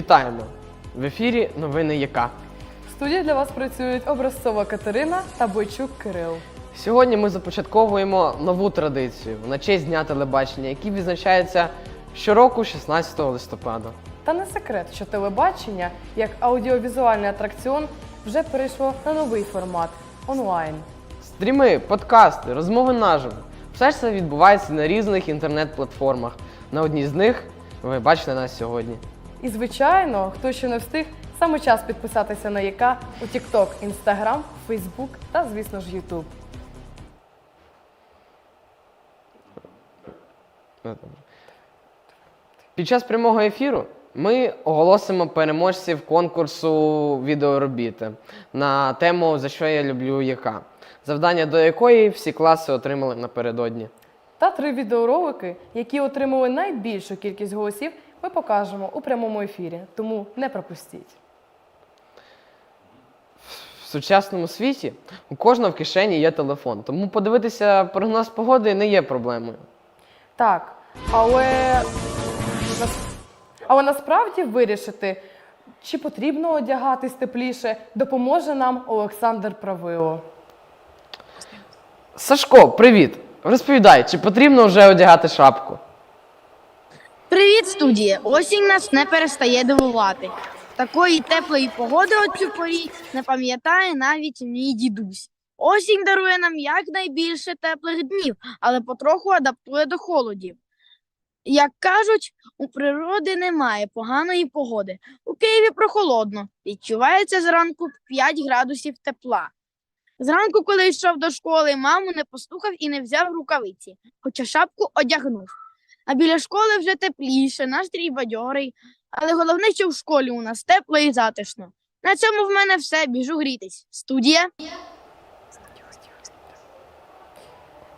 Вітаємо! В ефірі новини ЯК. В студії для вас працюють образцова Катерина та Бойчук Кирил. Сьогодні ми започатковуємо нову традицію на честь Дня телебачення, який відзначається щороку 16 листопада. Та не секрет, що телебачення як аудіовізуальний атракціон вже перейшло на новий формат онлайн. Стріми, подкасти, розмови наживо. Все ж це відбувається на різних інтернет-платформах. На одній з них ви бачите нас сьогодні. І звичайно, хто ще не встиг, саме час підписатися на ЯК у TikTok, Instagram, Facebook та, звісно ж, YouTube. Під час прямого ефіру ми оголосимо переможців конкурсу відеоробіти на тему За що я люблю яка, завдання до якої всі класи отримали напередодні. Та три відеоролики, які отримали найбільшу кількість голосів, ми покажемо у прямому ефірі, тому не пропустіть. В сучасному світі у кожного в кишені є телефон, тому подивитися прогноз погоди не є проблемою. Так, але, але насправді вирішити, чи потрібно одягатись тепліше, допоможе нам Олександр Правило. Сашко, привіт! Розповідай, чи потрібно вже одягати шапку? Привіт, студія! Осінь нас не перестає дивувати. Такої теплої погоди от цю порі не пам'ятає навіть мій дідусь. Осінь дарує нам якнайбільше теплих днів, але потроху адаптує до холодів. Як кажуть, у природи немає поганої погоди. У Києві прохолодно, відчувається зранку 5 градусів тепла. Зранку, коли йшов до школи, маму не послухав і не взяв рукавиці, хоча шапку одягнув. А біля школи вже тепліше, настрій бадьорий. Але головне, що в школі у нас тепло і затишно. На цьому в мене все, біжу грітись. Студія.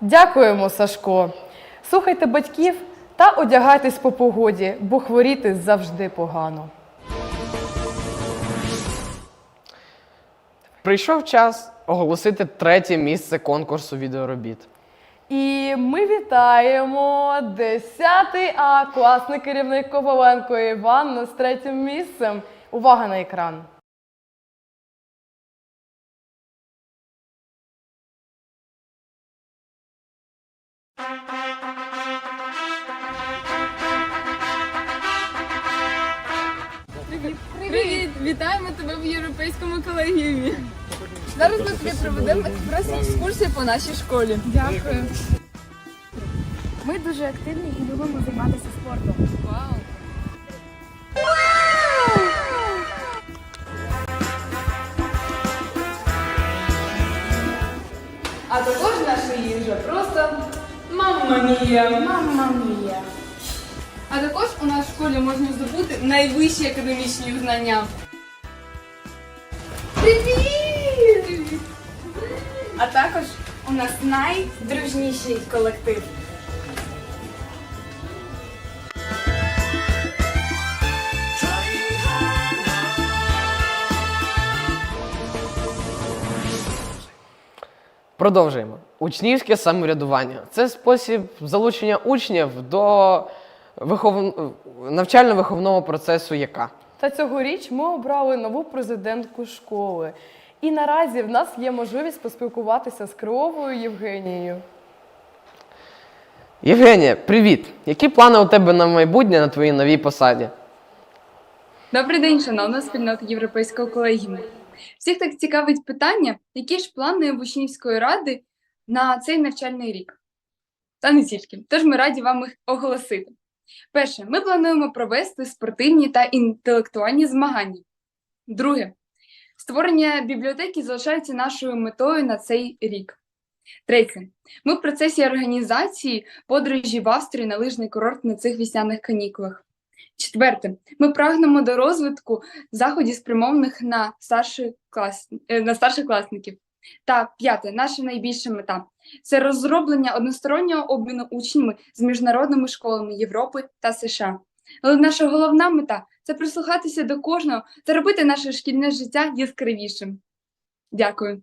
Дякуємо, Сашко. Слухайте батьків та одягайтесь по погоді, бо хворіти завжди погано. Прийшов час оголосити третє місце конкурсу відеоробіт. І ми вітаємо 10 А класний керівник Коваленко Іванна з третім місцем. Увага на екран. Привіт! Вітаємо тебе в європейському колегіумі. Зараз ми тобі проведемо експрес-екскурсію по нашій школі. Дякую. Ми дуже активні і любимо займатися спортом. Вау! А також наша їжа просто мамма мія. Мамма мія! А також у нас в школі можна здобути найвищі академічні знання. Привіт! А також у нас найдружніший колектив. Продовжуємо. Учнівське самоврядування це спосіб залучення учнів до вихов... навчально-виховного процесу яка. Та цьогоріч ми обрали нову президентку школи. І наразі в нас є можливість поспілкуватися з Криловою Євгенією. Євгенія, привіт! Які плани у тебе на майбутнє на твоїй новій посаді? Добрий день, шановна спільнота Європейського колегіуму. Всіх так цікавить питання, які ж плани в учнівської ради на цей навчальний рік. Та не тільки. Тож ми раді вам їх оголосити. Перше, ми плануємо провести спортивні та інтелектуальні змагання. Друге, створення бібліотеки залишається нашою метою на цей рік. Третє, ми в процесі організації подорожі в Австрії на лижний курорт на цих весняних канікулах. Четверте, ми прагнемо до розвитку заходів, спрямованих на старших клас... е, на старшокласників. Та п'яте, наша найбільша мета це розроблення одностороннього обміну учнями з міжнародними школами Європи та США. Але наша головна мета це прислухатися до кожного та робити наше шкільне життя яскравішим. Дякую.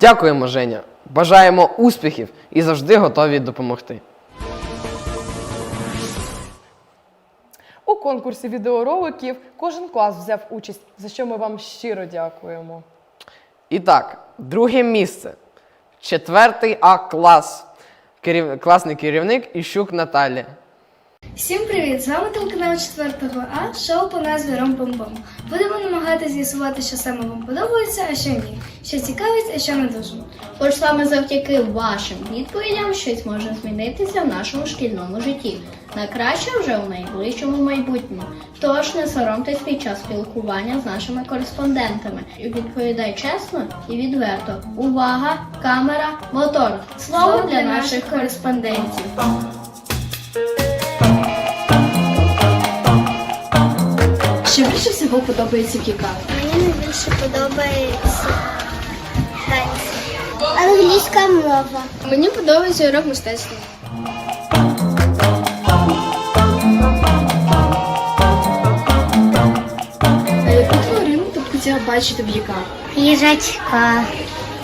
Дякуємо, Женя. Бажаємо успіхів і завжди готові допомогти. У конкурсі відеороликів кожен клас взяв участь, за що ми вам щиро дякуємо. І так, друге місце. Четвертий А клас. Керів... Класний керівник Іщук Наталія. Всім привіт! З вами телеканал 4 А, шоу по назві Ром-Бом-Бом. Будемо намагатися з'ясувати, що саме вам подобається, а що ні. Що цікавить, а що не дуже. Тож саме завдяки вашим відповідям щось може змінитися в нашому шкільному житті. На краще вже у найближчому майбутньому. Тож не соромтесь під час спілкування з нашими кореспондентами. І Відповідай чесно і відверто. Увага, камера, мотор. Слово для наших кореспондентів. Що більше всього подобається в ЄКА? Мені найбільше подобається танці. Англійська мова. Мені подобається урок мистецтва. А яку тварину ти б хотіла бачити в ЄКА? Їжачка.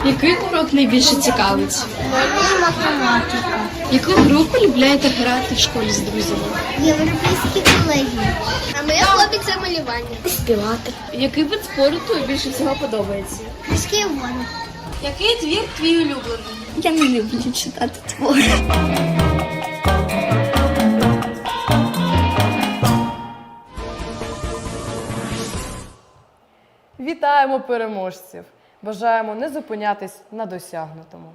Який урок найбільше цікавить? Мені математика. Яку гру полюбляєте грати в школі з друзями? Європейські колеги. А моє хобі це малювання. Співати. Який вид спорту більше всього подобається? Міський воно. Який твір твій улюблений? Я не люблю читати твори. Вітаємо переможців! Бажаємо не зупинятись на досягнутому.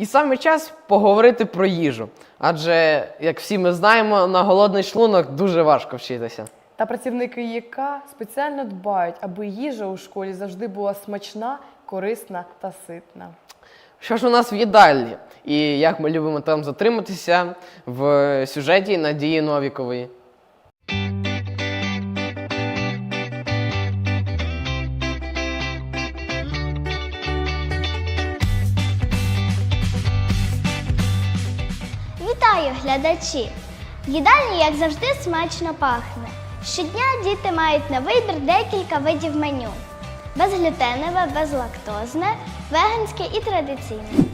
І саме час поговорити про їжу. Адже, як всі ми знаємо, на голодний шлунок дуже важко вчитися. Та працівники ЄК спеціально дбають, аби їжа у школі завжди була смачна, корисна та ситна. Що ж у нас в їдальні? І як ми любимо там затриматися в сюжеті Надії Новікової. Глядачі! В їдальні, як завжди, смачно пахне. Щодня діти мають на вибір декілька видів меню: безглютенове, безлактозне, веганське і традиційне.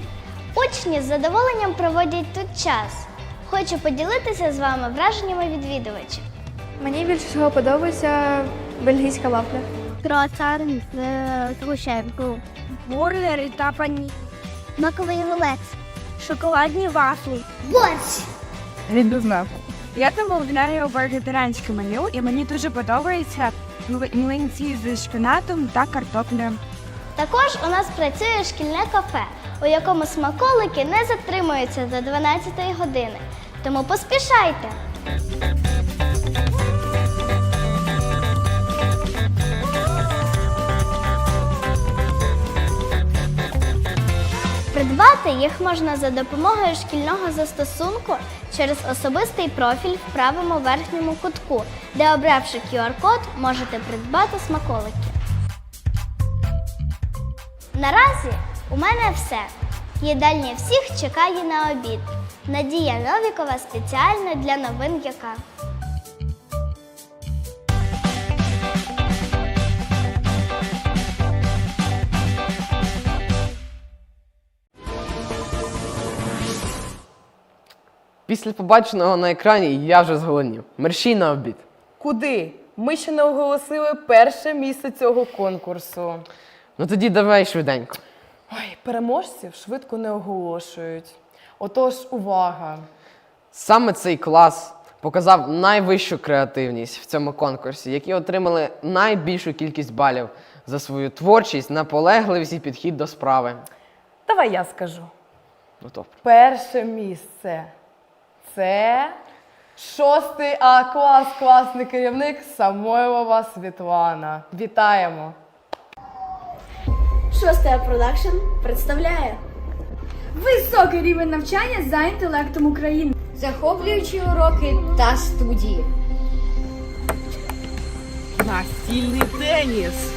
Учні з задоволенням проводять тут час. Хочу поділитися з вами враженнями відвідувачів. Мені більше всього подобається бельгійська вафля. Круасан з згущенкою. Бургери та пані. Маковий рулет. Шоколадні вафлі. Борщ. Відбивна. Я там замовляю вегетаріанське меню, і мені дуже подобається млинці з шпинатом та картоплею. Також у нас працює шкільне кафе, у якому смаколики не затримуються до 12 години. Тому поспішайте! Придбати їх можна за допомогою шкільного застосунку через особистий профіль в правому верхньому кутку, де, обравши QR-код, можете придбати смаколики. Наразі у мене все. Їдальня всіх чекає на обід. Надія Новікова спеціально для новин яка. Після побаченого на екрані я вже зголоднів. Мерщій на обід. Куди? Ми ще не оголосили перше місце цього конкурсу. Ну тоді давай швиденько. Ой, переможців швидко не оголошують. Отож, увага! Саме цей клас показав найвищу креативність в цьому конкурсі, які отримали найбільшу кількість балів за свою творчість, наполегливість і підхід до справи. Давай я скажу. Ну, добре. Перше місце це шостий А клас, класний керівник Самойлова Світлана. Вітаємо! Шостий А продакшн представляє високий рівень навчання за інтелектом України. Захоплюючі уроки та студії. Настільний теніс.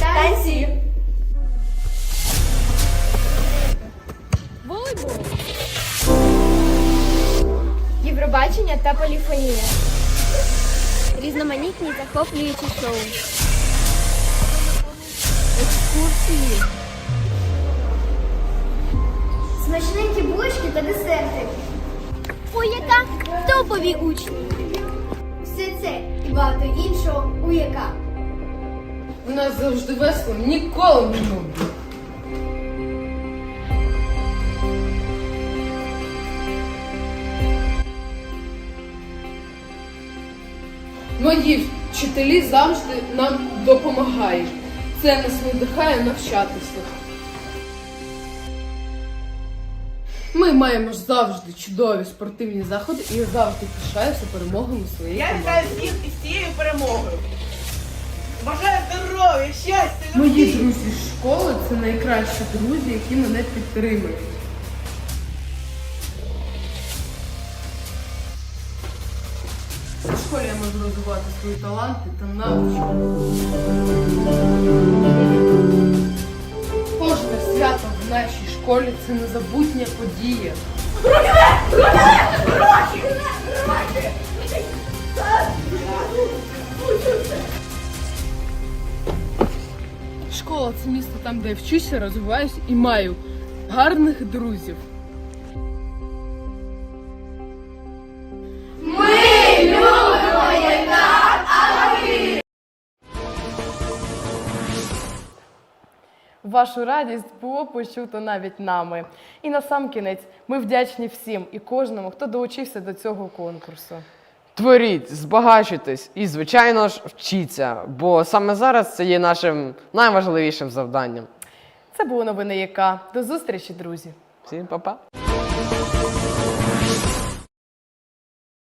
Танці. Євробачення та поліфонія. Різноманітні захоплюючі шоу. Смачненькі булочки та десерти. У яка топові учні. Все це і багато іншого у яка. У нас завжди весело, ніколи не нудно. Мої вчителі завжди нам допомагають. Це нас надихає навчатися. Ми маємо завжди чудові спортивні заходи і я завжди пишаюся перемогами своєї Я команди. вітаю всіх із цією перемогою. Бажаю здоров'я, щастя, Мої друзі з школи це найкращі друзі, які мене підтримують. Розвивати свої таланти та навички. Кожне свято в нашій школі це незабутня подія. Школа це місто там, де я вчуся, розвиваюся і маю гарних друзів. Вашу радість було почуто навіть нами. І на сам кінець ми вдячні всім і кожному, хто долучився до цього конкурсу. Творіть, збагачуйтесь і, звичайно ж, вчіться, бо саме зараз це є нашим найважливішим завданням. Це були новини ЯК. До зустрічі, друзі! Всім па-па!